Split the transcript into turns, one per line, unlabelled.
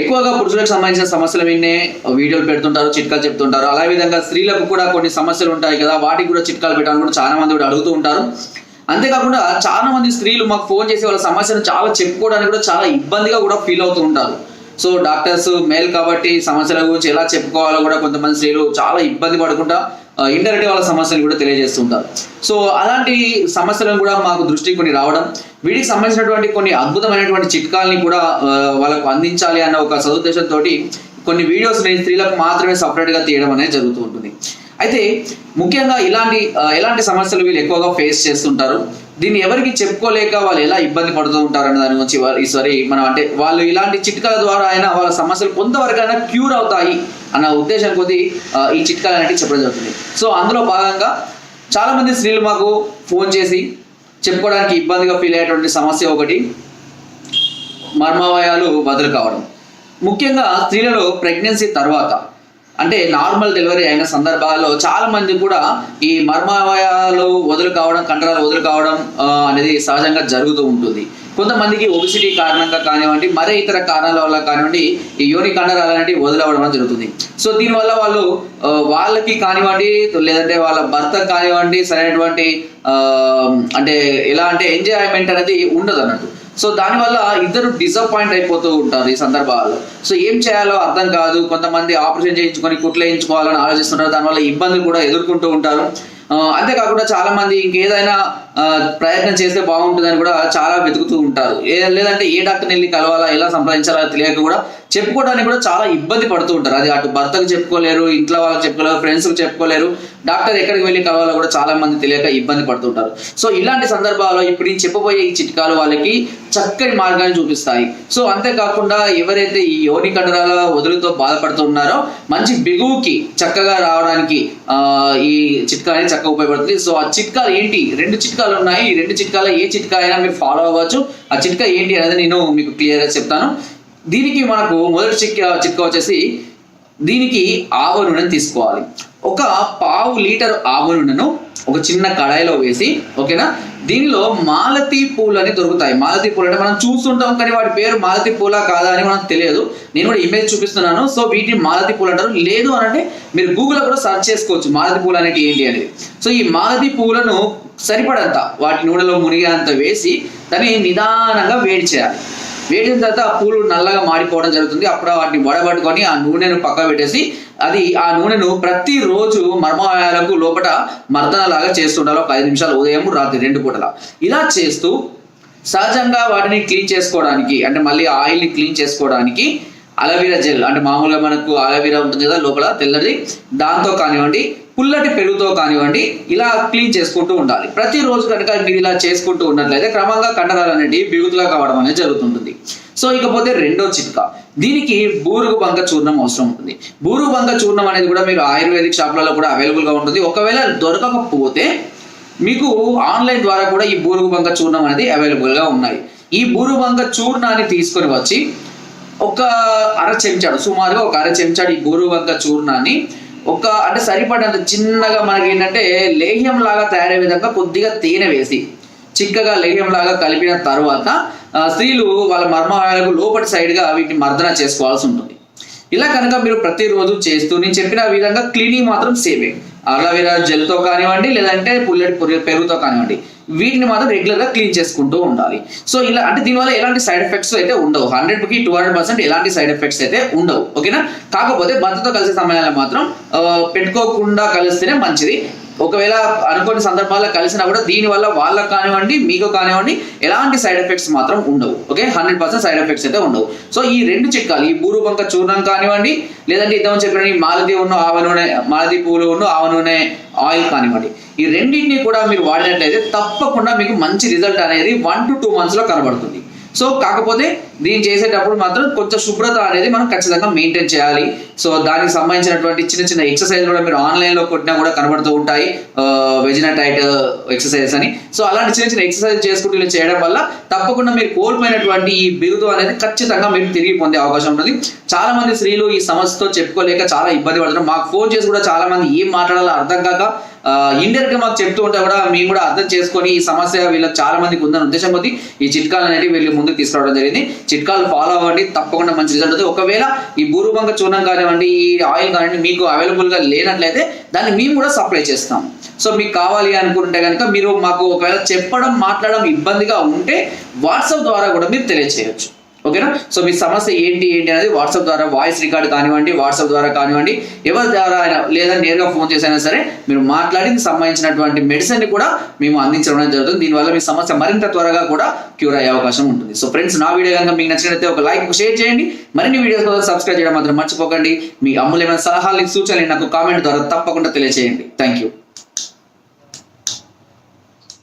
ఎక్కువగా పురుషులకు సంబంధించిన సమస్యలు విన్నే వీడియోలు పెడుతుంటారు చిట్కాలు చెప్తుంటారు. అలా విధంగా స్త్రీలకు కూడా కొన్ని సమస్యలు ఉంటాయి కదా వాటికి కూడా చిట్కాలు పెట్టాలని కూడా చాలా మంది కూడా అడుగుతూ ఉంటారు. అంతేకాకుండా చాలా మంది స్త్రీలు మాకు ఫోన్ చేసి వాళ్ళ సమస్యను చాలా చెప్పుకోవడానికి కూడా చాలా ఇబ్బందిగా కూడా ఫీల్ అవుతూ ఉంటారు. సో డాక్టర్స్ మేల్ కాబట్టి సమస్యల గురించి ఎలా చెప్పుకోవాలో కూడా కొంతమంది స్త్రీలు చాలా ఇబ్బంది పడకుండా ఇండైరెక్ట్ వాళ్ళ సమస్యలు కూడా తెలియజేస్తుంటారు సో అలాంటి సమస్యలను కూడా మాకు దృష్టికి కొన్ని రావడం వీటికి సంబంధించినటువంటి కొన్ని అద్భుతమైనటువంటి చిట్కాల్ని కూడా వాళ్ళకు అందించాలి అన్న ఒక సదుద్దేశంతో కొన్ని వీడియోస్ నేను స్త్రీలకు మాత్రమే సపరేట్గా తీయడం అనేది జరుగుతూ ఉంటుంది. అయితే ముఖ్యంగా ఇలాంటి ఎలాంటి సమస్యలు వీళ్ళు ఎక్కువగా ఫేస్ చేస్తుంటారు. దీన్ని ఎవరికి చెప్పుకోలేక వాళ్ళు ఎలా ఇబ్బంది పడుతూ ఉంటారు అనే దాని గురించి ఇవ- ఈసారి మనం అంటే వాళ్ళు ఇలాంటి చిట్కాల ద్వారా అయినా వాళ్ళ సమస్యలు కొంతవరకైనా క్యూర్ అవుతాయి అన్న ఉద్దేశం కొద్దీ ఈ చిట్కాలు అనేవి చెప్పడం జరుగుతుంది. సో అందులో భాగంగా చాలా మంది స్త్రీలు మాకు ఫోన్ చేసి చెప్పుకోవడానికి ఇబ్బందిగా ఫీల్ అయ్యేటువంటి సమస్య ఒకటి మర్మవయాలు బదులు కావడం ముఖ్యంగా స్త్రీలలో ప్రెగ్నెన్సీ తర్వాత అంటే నార్మల్ డెలివరీ అయిన సందర్భాల్లో చాలా మంది కూడా ఈ మర్మావయాలు వదులు కావడం కండరాలు వదులు కావడం అనేది సహజంగా జరుగుతూ ఉంటుంది. కొంతమందికి ఒబిసిటీ కారణంగా కానివ్వండి మరే ఇతర కారణాల వల్ల కానివ్వండి ఈ యోని కండరాలు అనేవి వదిలవడం జరుగుతుంది. సో దీనివల్ల వాళ్ళు వాళ్ళకి కానివ్వండి లేదంటే వాళ్ళ భర్త కానివ్వండి సరైనటువంటి అంటే ఎలా అంటే ఎంజాయ్మెంట్ అనేది ఉండదు అన్నట్టు. సో దానివల్ల ఇద్దరు డిసప్పాయింట్ అయిపోతూ ఉంటారు ఈ సందర్భాల్లో. సో ఏం చేయాలో అర్థం కాదు. కొంతమంది ఆపరేషన్ చేయించుకొని కుట్లు వేయించుకోవాలని ఆలోచిస్తుంటారు. దానివల్ల ఇబ్బందులు కూడా ఎదుర్కొంటూ ఉంటారు. అంతేకాకుండా చాలా మంది ఇంకేదైనా ప్రయత్నం చేస్తే బాగుంటుందని కూడా చాలా వెతుకుతూ ఉంటారు. లేదంటే ఏ డాక్టర్ని వెళ్ళి కలవాలా ఎలా సంప్రదించాలో తెలియక కూడా చెప్పుకోవడానికి కూడా చాలా ఇబ్బంది పడుతూ ఉంటారు. అది అటు భర్తకు చెప్పుకోలేరు ఇంట్లో వాళ్ళకి చెప్పుకోలేరు ఫ్రెండ్స్కి చెప్పుకోలేరు. డాక్టర్ ఎక్కడికి వెళ్ళి కలవాలో కూడా చాలా మంది తెలియక ఇబ్బంది పడుతుంటారు. సో ఇలాంటి సందర్భాల్లో ఇప్పుడు నేను చెప్పబోయే ఈ చిట్కాలు వాళ్ళకి చక్కని మార్గాన్ని చూపిస్తాయి. సో అంతేకాకుండా ఎవరైతే ఈ యోని కండరాల వదులుతో బాధపడుతున్నారో మంచి బిగువుకి చక్కగా రావడానికి ఈ చిట్కా అనేది చక్కగా ఉపయోగపడుతుంది. సో ఆ చిట్కాలు ఏంటి? రెండు చిట్కాలు ఉన్నాయి. ఈ రెండు చిట్కాలు ఏ చిట్కా అయినా మీరు ఫాలో అవ్వచ్చు. ఆ చిట్కా ఏంటి అనేది నేను మీకు క్లియర్గా చెప్తాను. దీనికి మనకు మొదటి చిట్కా చిట్కా వచ్చేసి దీనికి ఆవ నూనెను తీసుకోవాలి. ఒక పావు లీటర్ ఆవు నూనెను ఒక చిన్న కడాయిలో వేసి ఓకేనా? దీనిలో మాలతి పూలు అని దొరుకుతాయి. మాలతి పూలు అంటే మనం చూస్తుంటాం కానీ వాటి పేరు మాలతి పూల కాదా అని మనకు తెలియదు. నేను కూడా ఇమేజ్ చూపిస్తున్నాను. సో వీటిని మాలతి పూలు అంటారు. లేదు అని అంటే మీరు గూగుల్లో కూడా సెర్చ్ చేసుకోవచ్చు. మాలతి పూలు అనేవి ఏంటి అనేది. సో ఈ మాలతి పూలను సరిపడంత వాటి నూనెలో మునిగేంత వేసి దాన్ని నిదానంగా వేడి చేయాలి. వేడిన తర్వాత ఆ పూలు నల్లగా మాడిపోవడం జరుగుతుంది. అప్పుడు వాటిని వడబట్టుకొని ఆ నూనెను పక్క పెట్టేసి అది ఆ నూనెను ప్రతిరోజు మర్మాయాలకు లోపల మర్దనలాగా చేస్తుండాలి. ఒక ఐదు నిమిషాలు ఉదయం రాత్రి రెండు పూటల. ఇలా చేస్తూ సహజంగా వాటిని క్లీన్ చేసుకోవడానికి అంటే మళ్ళీ ఆయిల్ని క్లీన్ చేసుకోవడానికి అలవీరా జెల్ అంటే మామూలుగా మనకు అలవీరా ఉంటుంది కదా లోపల తెల్లది దాంతో కానివ్వండి పుల్లటి పెరుగుతో కానివ్వండి ఇలా క్లీన్ చేసుకుంటూ ఉండాలి. ప్రతిరోజు కనుక మీరు ఇలా చేసుకుంటూ ఉన్నట్లయితే క్రమంగా కండరాలు అనేటివి బిగుతుగా కావడం అనేది జరుగుతుంటుంది. సో ఇకపోతే రెండో చిట్కా. దీనికి బూరుగు బంక చూర్ణం అవసరం ఉంటుంది. బూరుగు బంక చూర్ణం అనేది కూడా మీరు ఆయుర్వేదిక్ షాపులలో కూడా అవైలబుల్గా ఉంటుంది. ఒకవేళ దొరకకపోతే మీకు ఆన్లైన్ ద్వారా కూడా ఈ బూరుగు బంక చూర్ణం అనేది అవైలబుల్గా ఉన్నాయి. ఈ బూరుగు బంక చూర్ణాన్ని తీసుకొని వచ్చి ఒక అర చెంచాడు సుమారుగా ఒక అర చెంచాడు ఈ బూరుగు బంక చూర్ణాన్ని ఒక అంటే సరిపడంత చిన్నగా మనకి ఏంటంటే లేహ్యం లాగా తయారయ్యే విధంగా కొద్దిగా తేనె వేసి చిక్కగా లేహ్యం లాగా కలిపిన తర్వాత స్త్రీలు వాళ్ళ మర్మాలకు లోపటి సైడ్గా వీటిని మర్దన చేసుకోవాల్సి ఉంటుంది. ఇలా కనుక మీరు ప్రతిరోజు చేస్తూ నేను చెప్పిన విధంగా క్లీనింగ్ మాత్రం సేమే. అలోవెరా జెల్తో కానివ్వండి లేదంటే పుల్లటి పెరుగుతో కానివ్వండి వీటిని మాత్రం రెగ్యులర్గా క్లీన్ చేసుకుంటూ ఉండాలి. సో ఇలా అంటే దీనివల్ల ఎలాంటి సైడ్ ఎఫెక్ట్స్ అయితే ఉండవు. హండ్రెడ్కి టూ హండ్రెడ్ పర్సెంట్ ఎలాంటి సైడ్ ఎఫెక్ట్స్ అయితే ఉండవు. ఓకేనా? కాకపోతే భర్తతో కలిసే సమయాల్లో మాత్రం పెట్టుకోకుండా కలిస్తేనే మంచిది. ఒకవేళ అనుకోని సందర్భాల్లో కలిసినా కూడా దీని వల్ల వాళ్ళకు కానివ్వండి మీకు కానివ్వండి ఎలాంటి సైడ్ ఎఫెక్ట్స్ మాత్రం ఉండవు. Okay? Hundred percent side effects అయితే ఉండవు. సో ఈ రెండు చిట్కాలు ఈ బూరుబంక చూర్ణం కానివ్వండి లేదంటే ఇద్దాం చెప్పిన ఈ ఉన్న ఆవ నూనె మాలదీ పూలు ఉన్న ఆవ నూనె ఆయిల్ కానివ్వండి ఈ రెండింటిని కూడా మీరు వాడినట్లయితే తప్పకుండా మీకు మంచి రిజల్ట్ అనేది వన్ టు టూ మంత్స్లో కనబడుతుంది. సో కాకపోతే దీన్ని చేసేటప్పుడు మాత్రం కొంచెం శుభ్రత అనేది మనం ఖచ్చితంగా మెయింటైన్ చేయాలి. సో దానికి సంబంధించినటువంటి చిన్న చిన్న ఎక్సర్సైజ్ కూడా మీరు ఆన్లైన్లో కొట్టినా కూడా కనబడుతూ ఉంటాయి. వెజినటైట్ ఎక్సర్సైజ్ uh, అని. సో అలాంటి చిన్న చిన్న ఎక్సర్సైజ్ చేసుకుంటూ ఇలా చేయడం వల్ల తప్పకుండా మీరు కోల్పోయినటువంటి ఈ బిరుదు అనేది ఖచ్చితంగా మీరు తిరిగి పొందే అవకాశం ఉంటుంది చాలా మంది స్త్రీలు ఈ సమస్యతో చెప్పుకోలేక చాలా ఇబ్బంది పడుతున్నారు. మాకు ఫోన్ చేసి కూడా చాలా మంది ఏం మాట్లాడాలో అర్థం కాక ఇండైరెక్ట్గా మాకు చెప్తూ ఉంటే కూడా మేము కూడా అర్థం చేసుకొని ఈ సమస్య వీళ్ళకి చాలా మందికి ఉందని ఉద్దేశం కొద్ది ఈ చిట్కాలు అనేవి వీళ్ళు ముందుకు తీసుకురావడం జరిగింది. చిట్కాలు ఫాలో అవ్వండి తప్పకుండా మంచి రిజల్ట్ అవుతుంది ఒకవేళ ఈ బూరుబంక చూర్ణం కానివ్వండి ఈ ఆయిల్ కానివ్వండి మీకు అవైలబుల్గా లేనట్లయితే దాన్ని మేము కూడా సప్లై చేస్తాం. సో మీకు కావాలి అనుకుంటే కనుక మీరు మాకు ఒకవేళ చెప్పడం మాట్లాడడం ఇబ్బందిగా ఉంటే వాట్సాప్ ద్వారా కూడా మీరు తెలియచేయచ్చు. ఓకేనా? సో మీ సమస్య ఏంటి ఏంటి అనేది వాట్సాప్ ద్వారా వాయిస్ రికార్డ్ కానివ్వండి వాట్సాప్ ద్వారా కానివ్వండి ఎవరి ద్వారా అయినా లేదా నేరుగా ఫోన్ చేసైనా సరే మీరు మాట్లాడి సంబంధించినటువంటి మెడిసిన్ని కూడా మేము అందించడం జరుగుతుంది. దీనివల్ల మీ సమస్య మరింత త్వరగా కూడా క్యూర్ అయ్యే అవకాశం ఉంటుంది. సో ఫ్రెండ్స్ నా వీడియో కనుక మీకు నచ్చినట్లయితే ఒక లైక్ షేర్ చేయండి. మరిన్ని వీడియోస్ కోసం సబ్స్క్రైబ్ చేయడం మాత్రం మర్చిపోకండి. మీ అమూల్యమైన సలహాలు సూచనలు నాకు కామెంట్ ద్వారా తప్పకుండా తెలియజేయండి థ్యాంక్ యూ